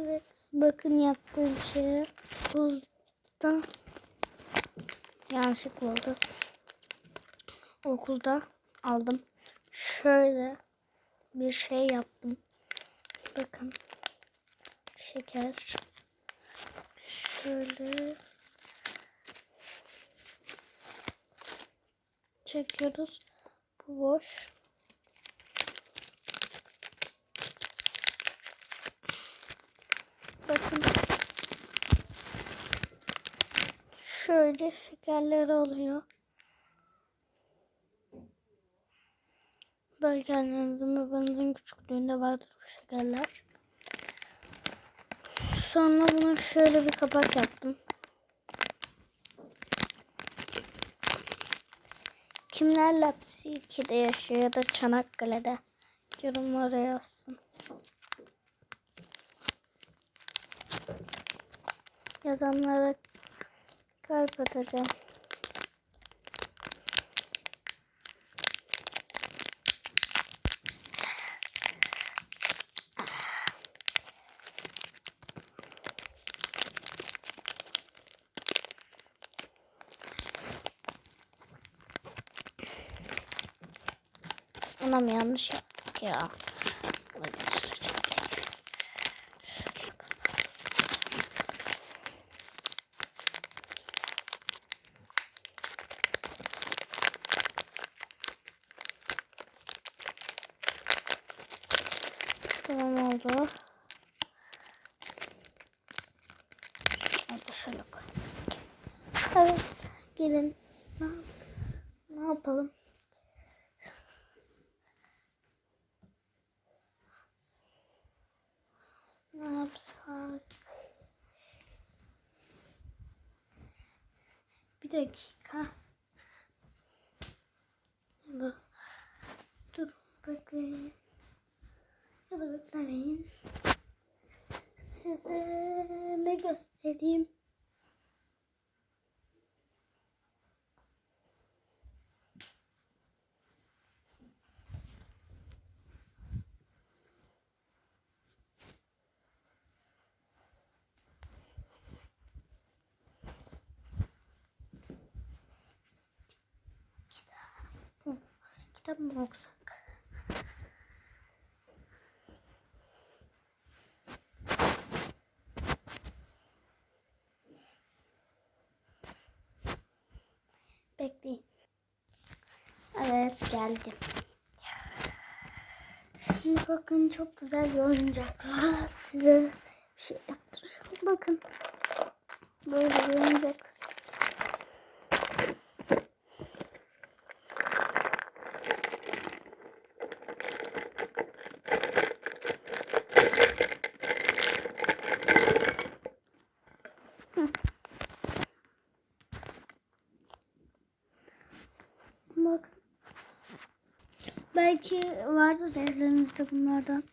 Evet bakın yaptığım şey okulda yanlışlık oldu. Okulda aldım. Şöyle bir şey yaptım. Bakın şeker. Şöyle çekiyoruz. Bu boş. Bakın. Şöyle şekerleri oluyor. Belki annenizin babanızın küçüklüğünde vardır bu şekerler. Sonra buna şöyle bir kapak yaptım. Kimler Lapsi 2'de yaşıyor ya da Çanakkale'de? Yorumlara yazsın. Yazanlara kalp atacağım. Anam yanlış yaptık ya. Evet gelin. Ne, yap- ne yapalım? Ne yapsak? Bir dakika. Dur bekleyin. Ya da beklemeyin. Size ne göstereyim? Kitap mı okusak? Bekleyin. Evet geldim. Şimdi bakın çok güzel oyuncaklar. Size bir şey yaptıracağım. Bakın. Böyle bir oyuncak. Bak. Belki vardır evlerinizde bunlardan.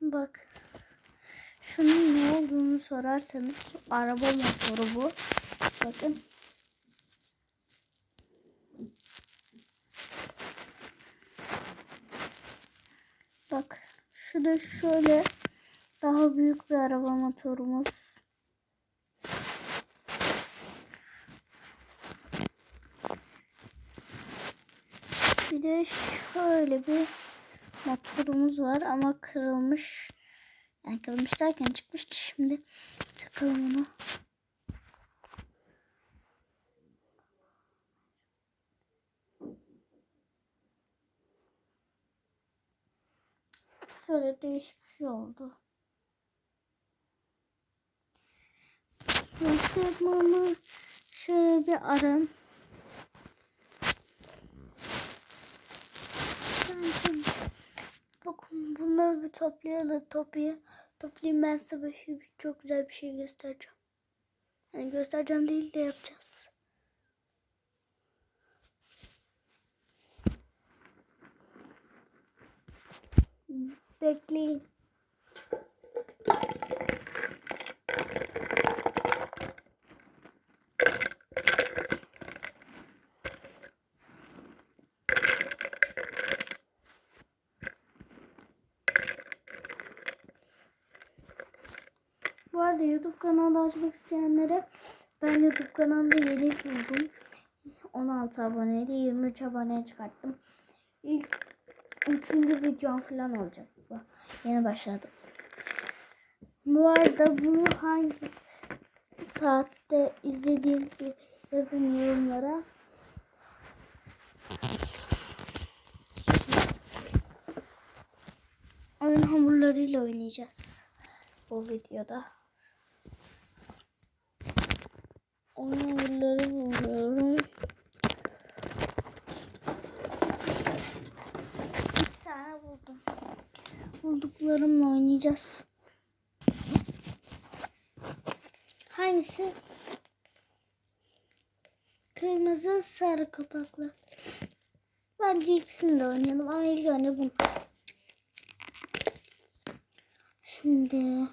Bak. Şunun ne olduğunu sorarsanız araba motoru bu. Bakın. Bak. Şu da şöyle daha büyük bir araba motorumuz. Bir de şöyle bir motorumuz var ama kırılmış. Yani kırılmış derken çıkmıştı şimdi. Takalım onu. Şöyle değişik bir şey oldu. Şöyle bir arım. Bence bakın bunları bir toplayalım toplayayım. Toplayayım ben size şey- çok güzel bir şey göstereceğim. Yani göstereceğim değil de yapacağız. Bekleyin. Bu arada YouTube kanalı açmak isteyenlere ben YouTube kanalında yeni buldum. 16 aboneydi 23 aboneye çıkarttım. İlk üçüncü videom falan olacak bu. Yeni başladım. Bu arada bunu hangi saatte izlediğinizi yazın yorumlara. Oyun hamurlarıyla oynayacağız bu videoda. Hamurları buluyorum. Bir tane buldum. Bulduklarımla oynayacağız. Hangisi? Kırmızı sarı kapaklı. Bence ikisini de oynayalım ama ilk önce bunu. Şimdi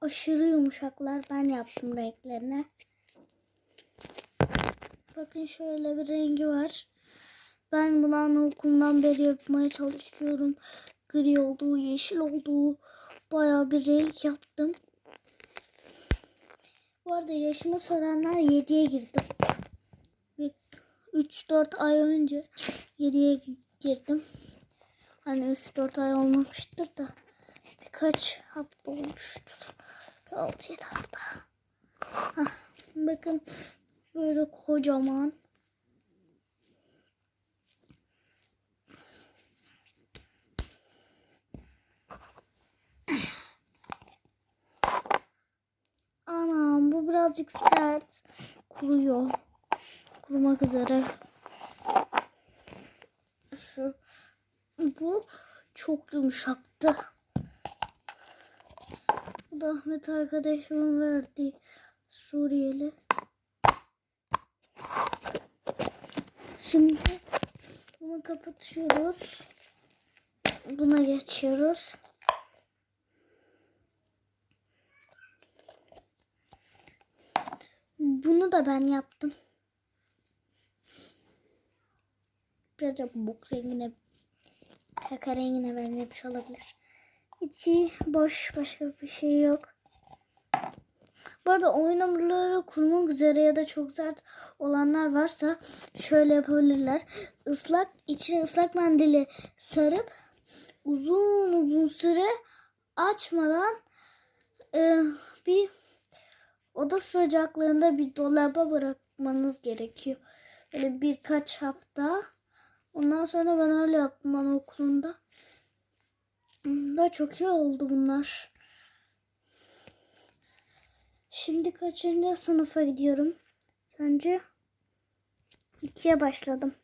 aşırı yumuşaklar. Ben yaptım renklerini. Bakın şöyle bir rengi var. Ben bunu anaokulundan beri yapmaya çalışıyorum. Gri olduğu, yeşil olduğu bayağı bir renk yaptım. Bu arada yaşımı soranlar 7'ye girdim. Ve 3-4 ay önce 7'ye girdim. Hani 3-4 ay olmamıştır da birkaç hafta olmuştur. 6-7 hafta. Hah, bakın böyle kocaman. Anam bu birazcık sert. Kuruyor. Kurumak üzere. Şu bu çok yumuşaktı. Bu da Ahmet arkadaşımın verdiği Suriyeli. Şimdi bunu kapatıyoruz. Buna geçiyoruz. Bunu da ben yaptım. Birazcık bok rengine, kaka rengine benzemiş olabilir. İçi boş, başka bir şey yok. Bu arada oyun hamurları kurmak üzere ya da çok sert olanlar varsa şöyle yapabilirler. Islak, içine ıslak mendili sarıp uzun uzun süre açmadan e, bir oda sıcaklığında bir dolaba bırakmanız gerekiyor. Böyle birkaç hafta. Ondan sonra ben öyle yaptım anaokulunda. Da çok iyi oldu bunlar. Şimdi kaçıncı sınıfa gidiyorum? Sence? İkiye başladım.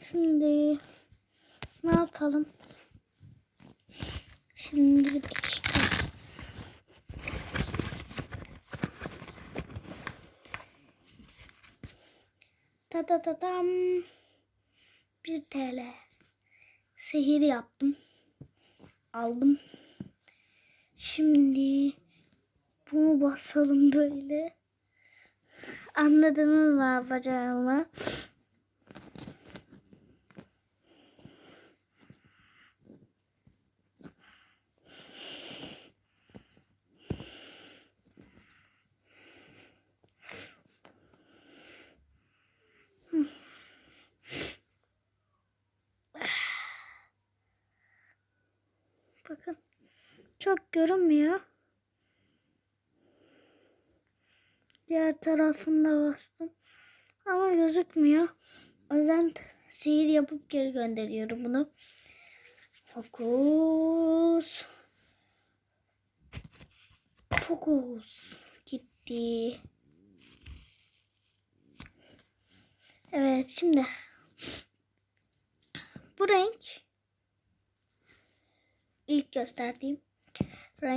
Şimdi ne yapalım? Şimdi bir dakika. Ta ta ta tam. 1 TL. Sihir yaptım. Aldım. Şimdi bunu basalım böyle. Anladınız mı yapacağımı? Bakın. Çok görünmüyor. Diğer tarafında bastım. Ama gözükmüyor. O yüzden sihir yapıp geri gönderiyorum bunu. Fokus. Fokus. Gitti. Evet şimdi. Bu renk ilk gösterdiğim